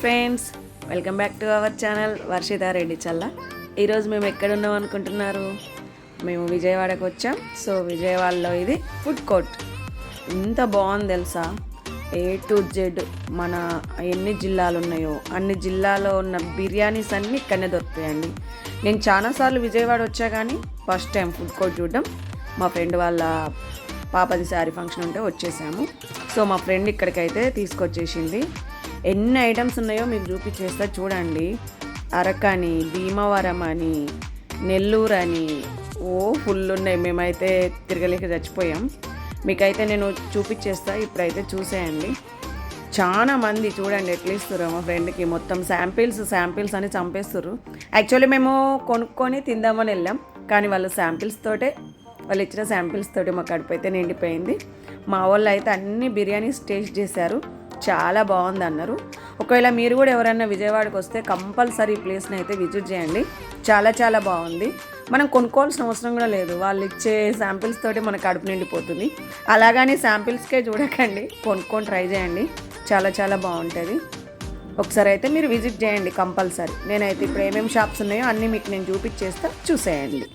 Friends welcome back to our channel Varshitha Reddy Challa ఈరోజు మేము ఎక్కడున్నాం అనుకుంటున్నారు? మేము విజయవాడకు వచ్చాం. సో విజయవాడలో ఇది ఫుడ్ కోర్ట్ ఎంత బాగుంది తెలుసా? ఏ టు జెడ్ మన ఎన్ని జిల్లాలు ఉన్నాయో అన్ని జిల్లాలో ఉన్న బిర్యానీస్ అన్నీ ఇక్కడనే దొరుకుతాయండి. నేను చాలాసార్లు విజయవాడ వచ్చా కానీ ఫస్ట్ టైం ఫుడ్ కోర్ట్ చూడడం. మా ఫ్రెండ్ వాళ్ళ పాపది శారీ ఫంక్షన్ ఉంటే వచ్చేసాము. సో మా ఫ్రెండ్ ఇక్కడికైతే తీసుకొచ్చేసింది. ఎన్ని ఐటమ్స్ ఉన్నాయో మీకు చూపించేస్తా చూడండి. అరకని భీమవరం అని నెల్లూరు అని ఓ ఫుల్ ఉన్నాయి. మేమైతే తిరగలేక చచ్చిపోయాం. మీకైతే నేను చూపించేస్తా ఇప్పుడైతే చూసేయండి. చాలా మంది చూడండి ఎట్లా ఇస్తారు మా ఫ్రెండ్కి మొత్తం శాంపిల్స్ శాంపిల్స్ అని చంపేస్తారు యాక్చువల్లీ మేము కొనుక్కొని తిందామని వెళ్ళాం కానీ వాళ్ళు శాంపిల్స్ తోటే వాళ్ళు ఇచ్చిన శాంపిల్స్ తోటి మా కడుపు అయితే నిండిపోయింది. మా వాళ్ళు అయితే అన్ని బిర్యానీస్ టేస్ట్ చేశారు. చాలా బాగుంది అన్నారు. ఒకవేళ మీరు కూడా ఎవరైనా విజయవాడకు వస్తే కంపల్సరీ ఈ ప్లేస్ని అయితే విజిట్ చేయండి. చాలా చాలా బాగుంది. మనం కొనుక్కోవాల్సిన అవసరం కూడా లేదు. వాళ్ళు ఇచ్చే శాంపిల్స్ తోటి మన కడుపు నిండిపోతుంది. అలాగని శాంపిల్స్కే చూడకండి. కొనుక్కొని ట్రై చేయండి. చాలా చాలా బాగుంటుంది. ఒకసారి అయితే మీరు విజిట్ చేయండి కంపల్సరీ. నేనైతే ఇప్పుడు ఏమేమి షాప్స్ ఉన్నాయో అన్నీ మీకు నేను చూపించేస్తా. చూసేయండి.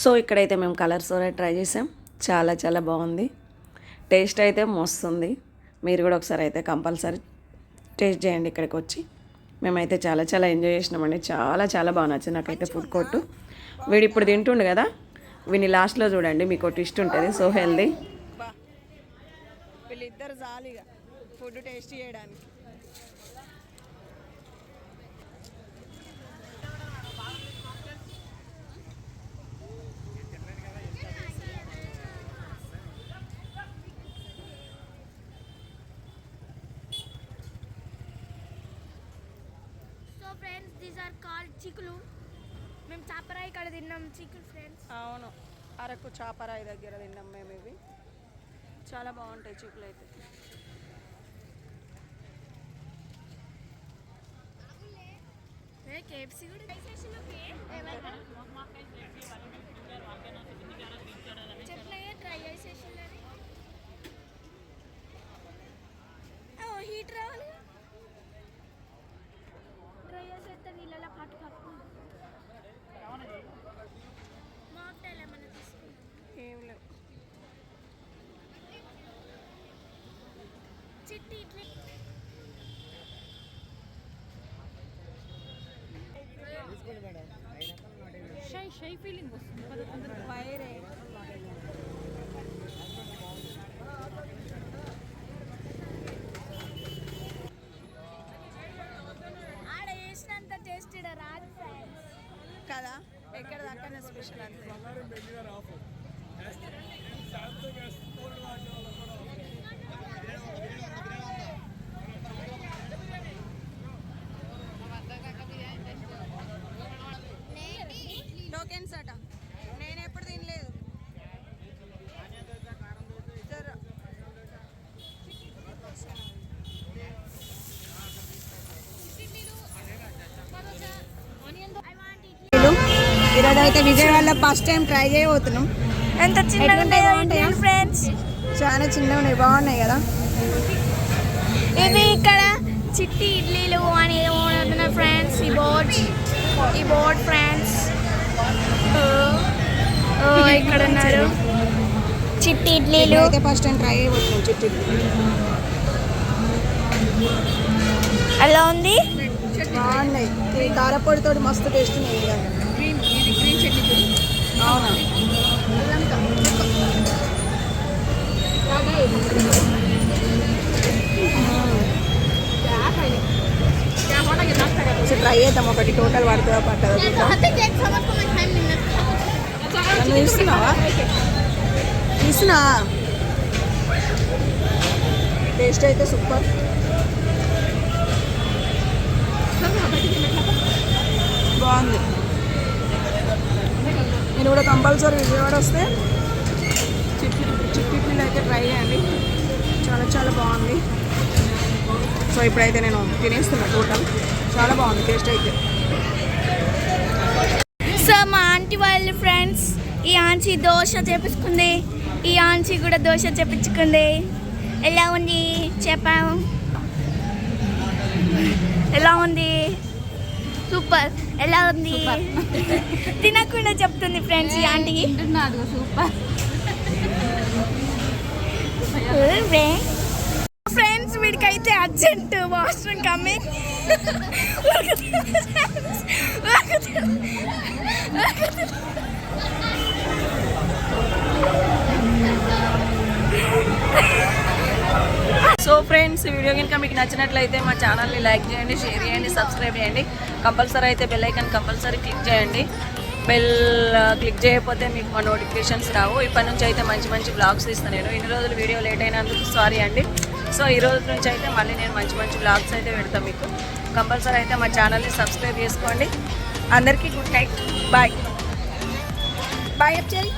సో ఇక్కడైతే మేము కలర్ సోడా ట్రై చేసాం. చాలా చాలా బాగుంది. టేస్ట్ అయితే మస్తుంది మీరు కూడా ఒకసారి అయితే కంపల్సరీ టేస్ట్ చేయండి ఇక్కడికి వచ్చి. మేమైతే చాలా చాలా ఎంజాయ్ చేసినామండి. చాలా చాలా బాగా నచ్చింది నాకైతే ఫుడ్ కోర్టు వీడు ఇప్పుడు తింటుండు కదా? వీని లాస్ట్లో చూడండి మీకు ఒకటి ఇష్టం ఉంటుంది. సో హెల్దీ వీళ్ళిద్దరు జాలీగా ఫుడ్ టేస్ట్ చేయడానికి. So friends these are called చిక్కులు. మేము చాపరాయి ఇక్కడ తిన్నాం చిక్కులు ఫ్రెండ్స్. అవును అరకు చాపరాయి దగ్గర తిన్నాం మేము ఇవి. చాలా బాగుంటాయి చిక్కులు అయితే. కేఎఫ్సి కూడా షై షై ఫీలింగ్ వస్తుంది. వైరే ఆడ చేసినంత టేస్ట్ రాదు కదా? ఎక్కడ దాకా స్పెషల్ అంతే. టోకెన్స్ ఈరోజు అయితే విజయవాడలో ఫస్ట్ టైం ట్రై చేయబోతున్నాం. ఎంత చిన్నగా ఉంటాయో ఫ్రెండ్స్ చాలా చిన్నగా ఉన్నాయి బాగున్నాయి కదా? ఇవి ఇక్కడ చిట్టి ఇడ్లీలు అని ఏమవుతున్నాయి ఫ్రెండ్స్ ఈ బోర్డ్ ఈ బోర్డ్ ఫ్రెండ్స్ ఇక్కడ ఉన్నారు. చిట్టి ఇడ్లీలు. అయితే ఫస్ట్ టైం ట్రై చేయబోతున్నాం చుట్టూ ఎలా ఉంది? బాగున్నాయి. కారపొడితో మస్తు టేస్ట్ ఒకసారి ట్రై చేద్దాం ఒకటి టోటల్ పడుతుందా పట్టదా తీస్తున్నావా? తీస్తున్నా. టేస్ట్ అయితే సూపర్ బాగుంది. నేను కూడా కంపల్సరీ విజయవాడ వస్తే చిట్టి చిట్టి పిల్ల అయితే ట్రై చేయండి. చాలా చాలా బాగుంది. సో ఇప్పుడైతే నేను తినేస్తున్నా టోటల్. చాలా బాగుంది టేస్ట్ అయితే. సో మా ఆంటీ వాళ్ళ ఫ్రెండ్స్ ఈ ఆంటీ దోశ చేపించుకుంది. ఈ ఆంటీ కూడా దోశ చేపించుకుంది. ఎలా ఉంది? చెప్పాము ఎలా ఉంది? సూపర్. ఎలా ఉంది? తినకుండా చెప్తుంది ఫ్రెండ్స్ ఈ ఆంటీకి friends వీడికైతే urgent washroom coming so friends ఈ వీడియో కనుక మీకు నచ్చినట్లయితే మా ఛానల్ని లైక్ చేయండి షేర్ చేయండి సబ్స్క్రైబ్ చేయండి. కంపల్సరీ అయితే బెల్ ఐకాన్ కంపల్సరీ క్లిక్ చేయండి. బెల్ క్లిక్ చేయకపోతే మీకు మా నోటిఫికేషన్స్ రావు. ఇప్పటి నుంచి అయితే మంచి మంచి బ్లాగ్స్ ఇస్తాను నేను. ఇన్ని రోజులు వీడియో లేట్ అయినందుకు సారీ అండి. సో ఈ రోజు నుంచి అయితే మళ్ళీ నేను మంచి మంచి బ్లాగ్స్ అయితే పెడతాను మీకు. కంపల్సరీ అయితే మా ఛానల్ని సబ్స్క్రైబ్ చేసుకోండి. అందరికీ గుడ్ నైట్ బాయ్ బాయ్ చేయి